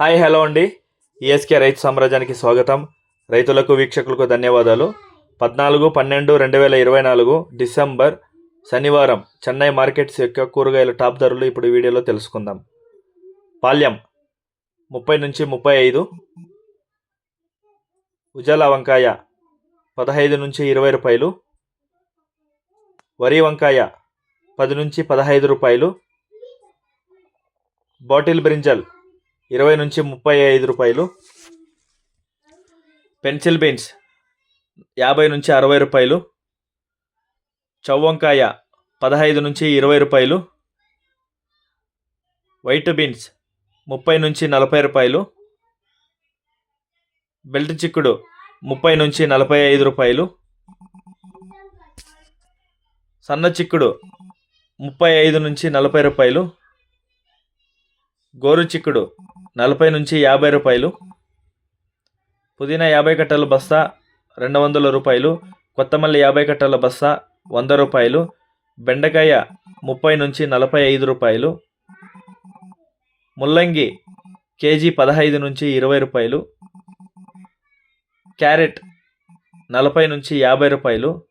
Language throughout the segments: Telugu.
హాయ్ హలో అండి. ఈఎస్కే రైతు సామ్రాజ్యానికి స్వాగతం. రైతులకు వీక్షకులకు ధన్యవాదాలు. పద్నాలుగు పన్నెండు రెండు వేల ఇరవై నాలుగు డిసెంబర్ శనివారం చెన్నై మార్కెట్స్ యొక్క కూరగాయల టాప్ ధరలు ఇప్పుడు వీడియోలో తెలుసుకుందాం. పాల్యం ముప్పై నుంచి ముప్పై ఐదు ఉజాల వంకాయ పదహైదు నుంచి ఇరవై రూపాయలు వరి వంకాయ పది నుంచి పదహైదు రూపాయలు బాటిల్ బ్రింజల్ ఇరవై నుంచి ముప్పై ఐదు రూపాయలు. పెన్సిల్ బీన్స్ యాభై నుంచి అరవై రూపాయలు. చౌవంకాయ పదహైదు నుంచి ఇరవై రూపాయలు. వైట్ బీన్స్ ముప్పై నుంచి నలభై రూపాయలు. బెల్ట్ చిక్కుడు ముప్పై నుంచి నలభై ఐదు రూపాయలు. సన్న చిక్కుడు ముప్పై ఐదు నుంచి నలభై రూపాయలు. గోరు చిక్కుడు నలభై నుంచి యాభై రూపాయలు. పుదీనా యాభై కట్టల బస్తా రెండు వందల రూపాయలు. కొత్తమల్లి యాభై కట్టల బస్తా వంద రూపాయలు. బెండకాయ ముప్పై నుంచి నలభై ఐదు రూపాయలు. ముల్లంగి కేజీ పదహైదు నుంచి ఇరవై రూపాయలు. క్యారెట్ నలభై నుంచి యాభై రూపాయలు.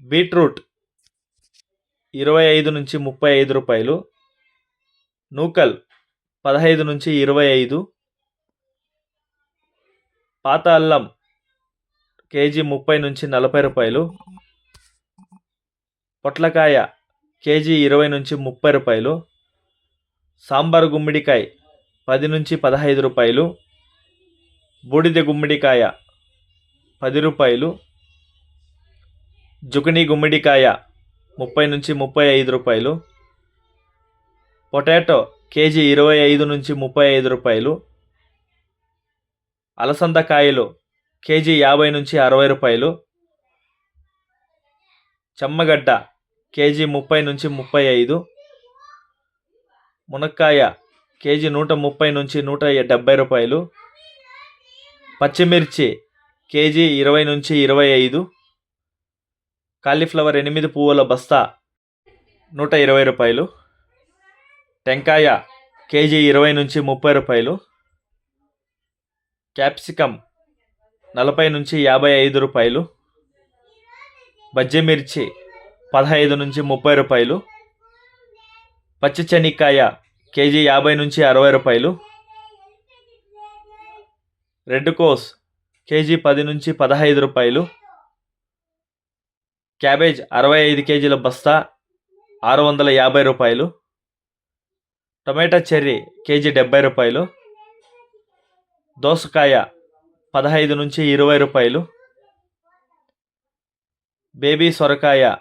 బీట్రూట్ ఇరవై ఐదు నుంచి ముప్పై ఐదు రూపాయలు. నూకల్ పదహైదు నుంచి ఇరవై ఐదు. పాత అల్లం కేజీ ముప్పై నుంచి నలభై రూపాయలు. పొట్లకాయ కేజీ ఇరవై నుంచి ముప్పై రూపాయలు. సాంబార్ గుమ్మిడికాయ పది నుంచి పదహైదు రూపాయలు. బూడిద గుమ్మిడికాయ పది రూపాయలు. జుకనీ గుమ్మిడికాయ ముప్పై నుంచి ముప్పై ఐదు రూపాయలు. పొటాటో కేజీ ఇరవై ఐదు నుంచి ముప్పై ఐదు రూపాయలు. అలసంద కాయలు కేజీ యాభై నుంచి అరవై రూపాయలు. చెమ్మగడ్డ కేజీ ముప్పై నుంచి ముప్పై ఐదు. మునక్కాయ కేజీ నూట ముప్పై నుంచి నూట డెబ్బై రూపాయలు. పచ్చిమిర్చి కేజీ ఇరవై నుంచి ఇరవై ఐదు. కాలీఫ్లవర్ ఎనిమిది పువ్వుల బస్తా నూట ఇరవై రూపాయలు. టెంకాయ కేజీ ఇరవై నుంచి ముప్పై రూపాయలు. క్యాప్సికమ్ నలభై నుంచి యాభై ఐదు రూపాయలు. బజ్జిమిర్చి పదహైదు నుంచి ముప్పై రూపాయలు. పచ్చి చెనిక్కాయ కేజీ యాభై నుంచి అరవై రూపాయలు. రెడ్ కోస్ కేజీ పది నుంచి పదహైదు రూపాయలు. క్యాబేజ్ అరవై ఐదు కేజీల బస్తా ఆరు వందల యాభై రూపాయలు. టొమాటో చెర్రీ కేజీ డెబ్బై రూపాయలు. దోసకాయ పదహైదు నుంచి ఇరవై రూపాయలు. బేబీ సొరకాయ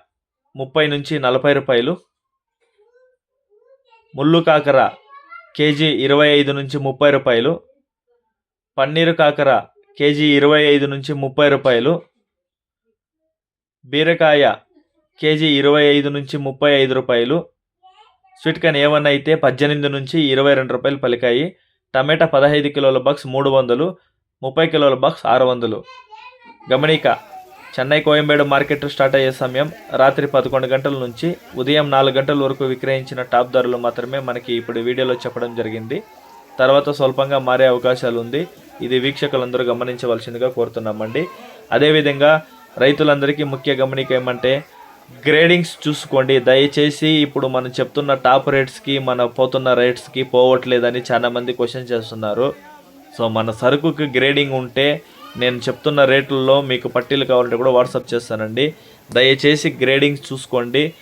ముప్పై నుంచి నలభై రూపాయలు. ముళ్ళు కాకర కేజీ ఇరవై ఐదు నుంచి ముప్పై రూపాయలు. పన్నీరు కాకర కేజీ ఇరవై ఐదు నుంచి ముప్పై రూపాయలు. బీరకాయ కేజీ ఇరవై ఐదు నుంచి ముప్పై ఐదు రూపాయలు. స్వీట్ కార్న్ ఏమన్నా అయితే పద్దెనిమిది నుంచి ఇరవై రెండు రూపాయలు పలికాయి. టమాటా పదహైదు కిలోల బాక్స్ మూడు వందలు ముప్పై కిలోల బాక్స్ ఆరు వందలు. గమనిక చెన్నై కోయంబేడు మార్కెట్ స్టార్ట్ అయ్యే సమయం రాత్రి పదకొండు గంటల నుంచి ఉదయం నాలుగు గంటల వరకు విక్రయించిన టాప్ ధరలు మాత్రమే మనకి ఇప్పుడు వీడియోలో చెప్పడం జరిగింది. తర్వాత స్వల్పంగా మారే అవకాశాలు ఉంది. ఇది వీక్షకులందరూ గమనించవలసిందిగా కోరుతున్నామండి. అదేవిధంగా రైతులందరికీ ముఖ్య గమనిక ఏమంటే గ్రేడింగ్స్ చూసుకోండి. దయచేసి ఇప్పుడు మనం చెప్తున్న టాప్ రేట్స్కి మన పోతున్న రేట్స్కి పోవట్లేదని చాలా మంది క్వశ్చన్ చేస్తున్నారు. సో మన సరుకుకి గ్రేడింగ్ ఉంటే నేను చెప్తున్న రేట్లలో మీకు పట్టీలు కావాలంటే కూడా వాట్సాప్ చేస్తానండి. దయచేసి గ్రేడింగ్స్ చూసుకోండి.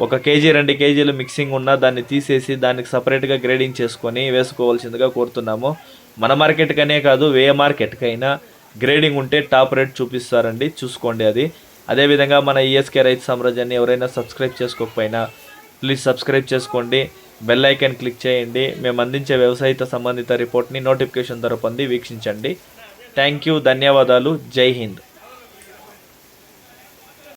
ఒక కేజీ రెండు కేజీలు మిక్సింగ్ ఉన్నా దాన్ని తీసేసి దానికి సపరేట్గా గ్రేడింగ్ చేసుకొని వేసుకోవాల్సిందిగా కోరుతున్నాము. మన మార్కెట్కనే కాదు ఏ మార్కెట్కైనా గ్రేడింగ్ ఉంటే టాప్ రేట్ చూపిస్తారండి. చూసుకోండి అది. అదేవిధంగా మన ఈఎస్కే రైతు సామ్రాజ్యాన్ని ఎవరైనా సబ్స్క్రైబ్ చేసుకోకపోయినా ప్లీజ్ సబ్స్క్రైబ్ చేసుకోండి. బెల్ ఐకాన్ క్లిక్ చేయండి. మేము అందించే వ్యవసాయత సంబంధిత రిపోర్ట్ని నోటిఫికేషన్ ద్వారా పొంది వీక్షించండి. థ్యాంక్ యూ ధన్యవాదాలు. జై హింద్.